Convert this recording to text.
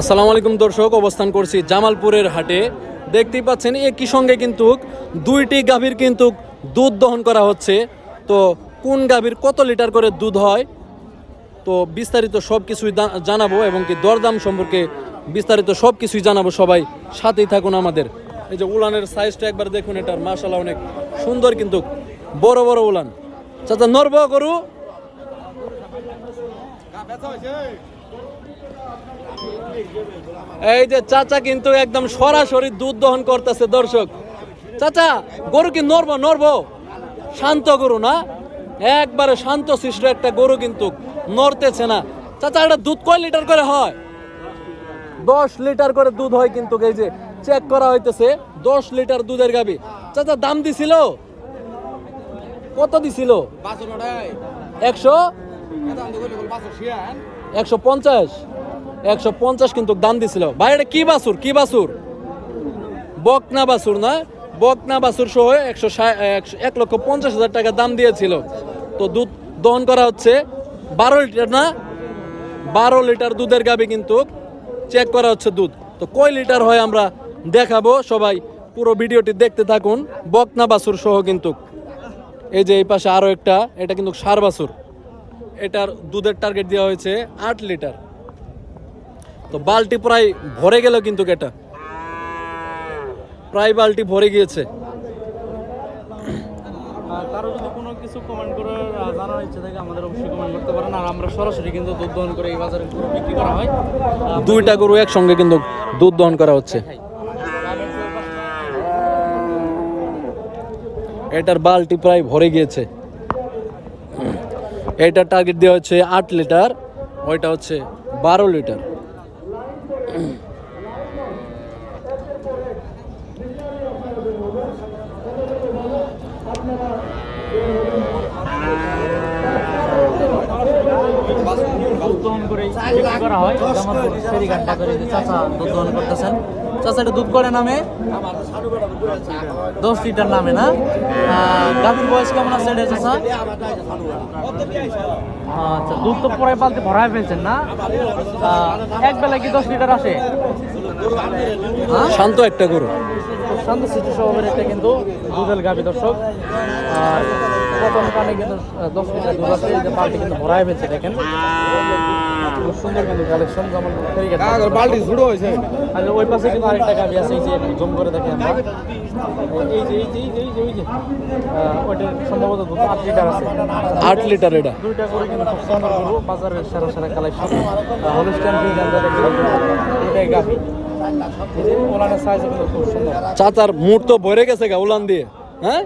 আসসালামু আলাইকুম দর্শক, অবস্থান করছি জামালপুরের হাটে। দেখতেই পাচ্ছেন, একই সঙ্গে কিন্তু দুইটি গাভীর কিন্তু দুধ দহন করা হচ্ছে। তো কোন গাভীর কত লিটার করে দুধ হয়? তো বিস্তারিত সব কিছুই জানাব এবং কি দরদাম সম্পর্কে বিস্তারিত সব কিছুই জানাব সবাই। সাথেই থাকুন আমাদের। এই যে উলানের সাইজটা একবার দেখুন, এটার মাশাল্লাহ অনেক সুন্দর কিন্তু বড় বড় উলান। চাচা নরব গরু? এই যে চাচা কিন্তু একদম সরাসরি দুধ দহন করতেছে দর্শক। চাচা গরু কি নরব নরব শান্ত গরু না? একবারে শান্ত শিষ্ট একটা গরু কিন্তু নড়তেছে না। চাচা এটা দুধ কয় লিটার করে হয়? দশ লিটার করে দুধ হয় কিন্তু এই যে চেক করা হইতেছে দশ লিটার দুধের গাবি। চাচা দাম দিছিল? কত দিছিল? একশো? একশো পঞ্চাশ? একশো পঞ্চাশ কিন্তু দাম দিছিল। ভাই, এটা কি বাসুর কি বাসুর বকনা বাসুর না? বকনা বাসুর সহ একশো এক লক্ষ পঞ্চাশ হাজার টাকা দাম দিয়েছিল। তো দুধ দহন করা হচ্ছে। বারো লিটার না? বারো লিটার দুধের গাবি কিন্তু চেক করা হচ্ছে দুধ। তো কয় লিটার হয় আমরা দেখাবো। সবাই পুরো ভিডিওটি দেখতে থাকুন। বকনা বাসুর সহ কিন্তু। এই যে এই পাশে আরও একটা, এটা কিন্তু সার বাছুর। এটার দুধের টার্গেট দেওয়া হয়েছে আট লিটার। তো বালতি প্রায় ভরে গেল কিন্তু এটা প্রায় বালতি ভরে গিয়েছে। কারও যদি কোনো কিছু কমেন্ট করে জানার ইচ্ছে থাকে আমাদের অবশ্যই কমেন্ট করতে পারেন। আর আমরা সরাসরি কিন্তু দুধ দহন করে এই বাজারে গরু বিক্রি করা হয়। দুইটা গরু একসঙ্গে কিন্তু দুধ দহন করা হচ্ছে। এটার বালতি প্রায় ভরে গিয়েছে। এটার টার্গেট দেওয়া হচ্ছে আট লিটার ওইটা হচ্ছে বারো লিটার। দুধ নামে? দশ লিটার নামে না? বয়স আছে আচ্ছা দুধ তো পরে পালতে ভরায় ফেলছেন না? এক কি দশ লিটার আসে? শান্ত একটা গরু। শান্ত সিটি শহরের একটা কিন্তু দুধের গাবি দর্শক। আর প্রথম কানে কিন্তু দশ লিটার দুধ আছে এই যে পাল্টি কিন্তু ভরাই হয়েছে দেখেন। সুন্দর কিন্তু কালেকশন যেমন বাল্টি ঝুড়ো হয়েছে। আর ওই পাশে কিন্তু আরেকটা গাবি আছে এই যে জম করে দেখেন আমরা। এই যে এই যে এই যে এই যে ওই যে আহ, ওইটা সম্ভবত আট লিটার আছে। আট লিটার এটা? দুইটা করে কিন্তু খুব সুন্দর গরু বাজারের সেরা সেরা কালেকশন হলস্টাইন ফ্রিজান দুইটাই গাভী। এই ওলানের সাইজ কিন্তু খুব সুন্দর। চাচার মুড তো ভরে গেছে গা উলান দিয়ে হ্যাঁ?